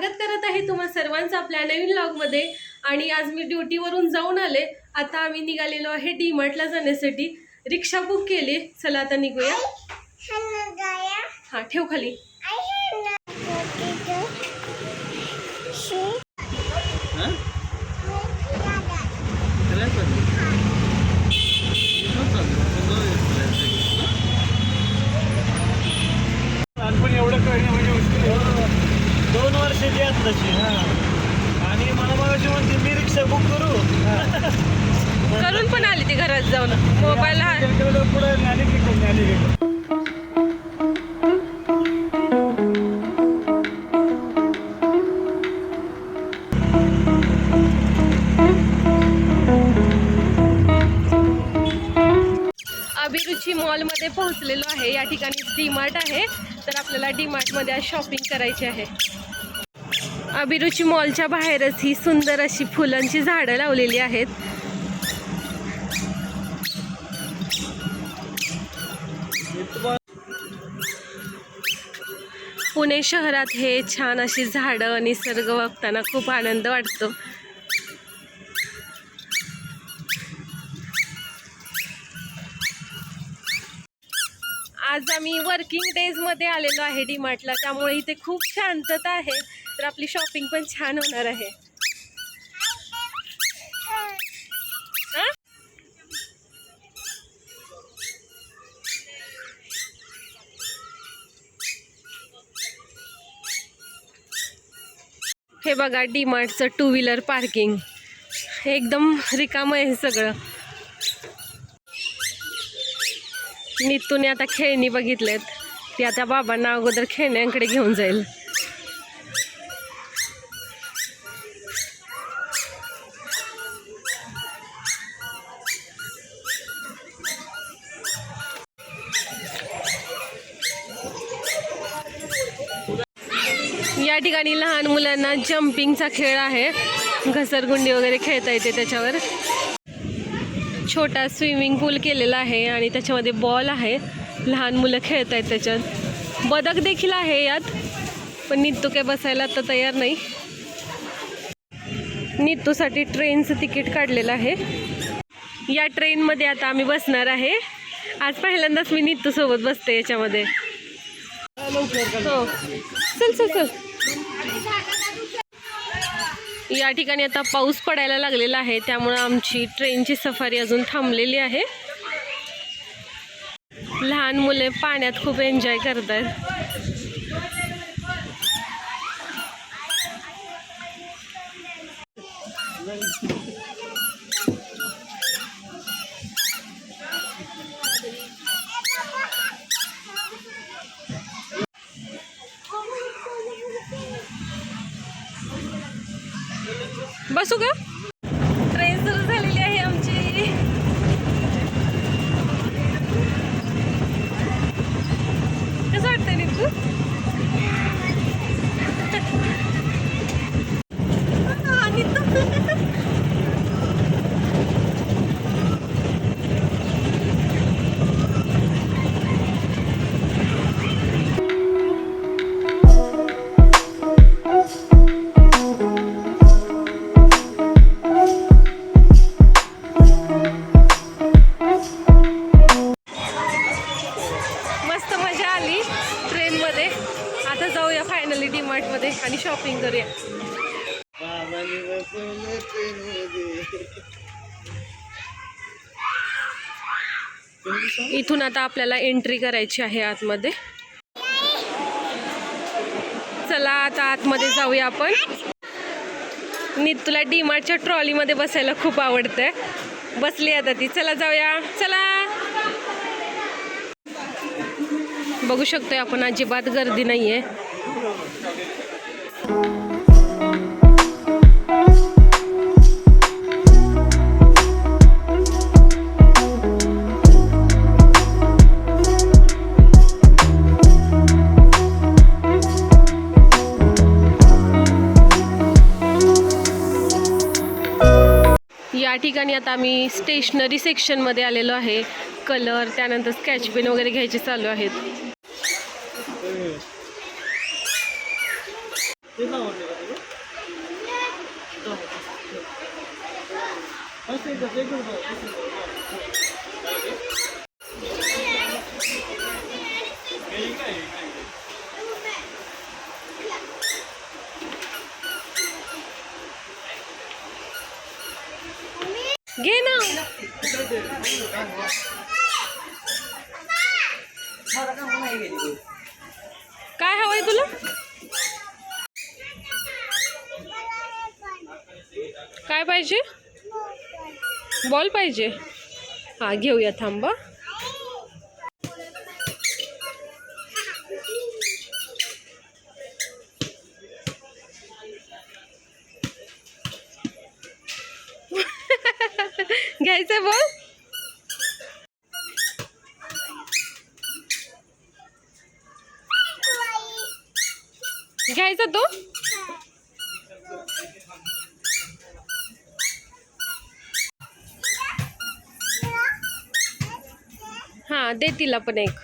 स्वागत करत आहे तुम्हा सर्वांचं आपल्या नवीन मध्ये आणि आज मी ड्युटीवरून जाऊन आले. आता आम्ही निघालेलो आहे डी मार्टला जाण्यासाठी. रिक्षा बुक केली. चला आता निघूया. हा ठेव खाली. आणि मला मग म्हणते मी रिक्षा बुक करू. करून पण आली ती घरात जाऊन. मोबाईल हा. पुढे ज्ञानी की ज्ञानी की अभिरुची मॉलमध्ये पोहोचलेलो आहे. या ठिकाणी डी मार्ट आहे. तर आपल्याला डी मार्टमध्ये आज शॉपिंग करायची आहे. अभिरुची मॉलच्या बाहेरच ही सुंदर अशी फुलांची झाडं लावलेली आहेत. पुणे शहरात हे छान अशी झाडं निसर्ग बघताना खूप आनंद वाटतो. आज आम्ही वर्किंग डेजमध्ये आलेलो आहे डी मार्टला त्यामुळे इथे खूप शांतता आहे. तर आपली शॉपिंग पण छान होणार आहे. हे? बघा डी मार्टचं टू व्हीलर पार्किंग एकदम रिकामं आहे हे सगळं. नितूने आता खेळणी बघितलेत. ती आता बाबांना अगोदर खेळण्यांकडे घेऊन जाईल. ठिकाणी लहान मुलांना जम्पिंगचा खेळ आहे. घसरगुंडी वगैरे खेळता येते त्याच्यावर. छोटा स्विमिंग पूल केलेला आहे आणि त्याच्यामध्ये बॉल आहे. लहान मुलं खेळत आहेत त्याच्यात. बदक देखील आहे यात. पण नित्तू काय बसायला तर तयार नाही. नित्तूसाठी ट्रेनचं तिकीट काढलेलं आहे. या ट्रेनमध्ये आता आम्ही बसणार आहे. आज पहिल्यांदाच मी नित्तूसोबत बसते याच्यामध्ये. हो. चल चल चल. या ठिकाणी आता पाऊस पडायला लागलेला आहे त्यामुळं आमची ट्रेनची सफारी अजून थांबलेली आहे. लहान मुले पाण्यात खूप एन्जॉय करत आहेत બસ શું કહ્યું? इथून आता आपल्याला एंट्री करायची आहे आतमध्ये. चला आता आतमध्ये जाऊया आपण. नीत तुला डीमार्टच्या ट्रॉलीमध्ये बसायला खूप आवडतंय. बसली आता ती. चला जाऊया. चला. बघू शकतोय आपण अजिबात गर्दी नाहीये. या ठिकाणी आता आम्ही स्टेशनरी सेक्शनमध्ये आलेलो आहे. कलर त्यानंतर स्केच पेन वगैरे घ्यायचे चालू आहेत तेच आवडले का तुला जाऊ. मस्त आहे तसं, एकदम बरं, मस्त आहे. काय ते? हे काय आहे? काय आहे? घे ना काय हवंय तुला? काय पाहिजे? बॉल पाहिजे. हा घेऊया थांबा घ्यायचंय बॉल? घ्यायचा तो? हा दे तिला पण एक.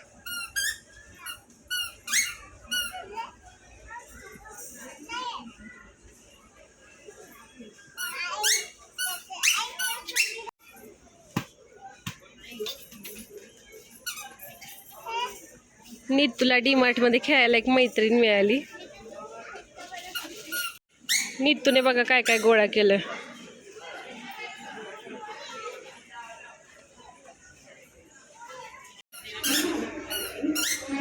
नीत तुला डी मार्टमध्ये खेळायला एक मैत्रीण मिळाली. नीतूने बघा काय काय गोळा केलं.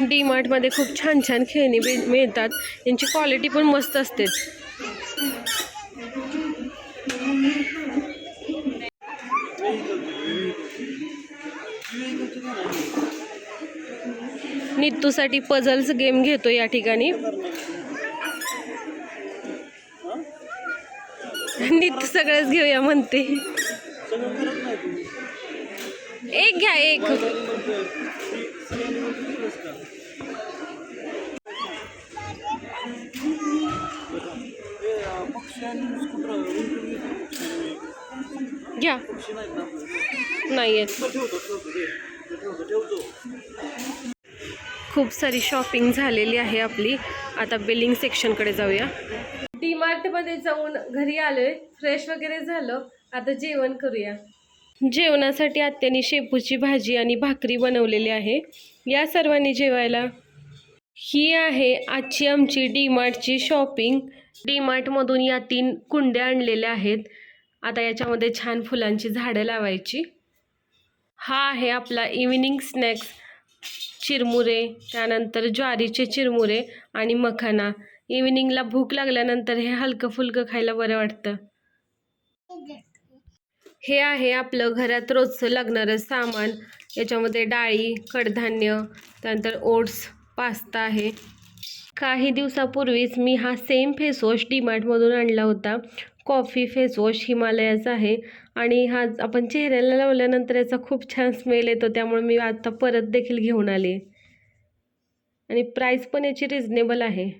डी मार्टमध्ये खूप छान छान खेळणी मिळतात. यांची क्वालिटी पण मस्त असते. नित्तूसाठी पझल्स गेम घेतो या ठिकाणी. नीट सगळंच घेऊया म्हणते. एक घ्या एक. घ्या. नाही खूप सारी शॉपिंग झालेली आहे आपली. आता बिलिंग सेक्शनकडे जाऊया. हॉटेलमध्ये मध्ये जाऊन घरी आलोय. फ्रेश वगैरे झालं. आता जेवण करूया. जेवणासाठी आत्याने शेपूची भाजी आणि भाकरी बनवलेली आहे. या सर्वांनी जेवायला. ही आहे आजची आमची डी मार्टची शॉपिंग. डीमार्टमधून या तीन कुंड्या आणलेल्या आहेत. आता याच्यामध्ये छान फुलांची झाडं लावायची. हा आहे आपला इव्हिनिंग स्नॅक्स चिरमुरे त्यानंतर ज्वारीचे चिरमुरे आणि मखाना. इव्हिनिंगला भूक लागल्यानंतर हे हलकं फुलकं खायला बरं वाटतं. हे आहे आपलं घरात रोजचं लागणारं सामान. याच्यामध्ये डाळी कडधान्य त्यानंतर ओट्स पास्ता आहे. काही दिवसापूर्वीच मी हा सेम फेसवॉश डीमार्टमधून आणला होता. कॉफी फेसवॉश हिमालयाचा आहे. आणि हा आपण चेहऱ्याला लावल्यानंतर याचा खूप छान स्मेल येतो. त्यामुळे मी आता परत देखील घेऊन आले. आणि प्राईस पण याची रिजनेबल आहे.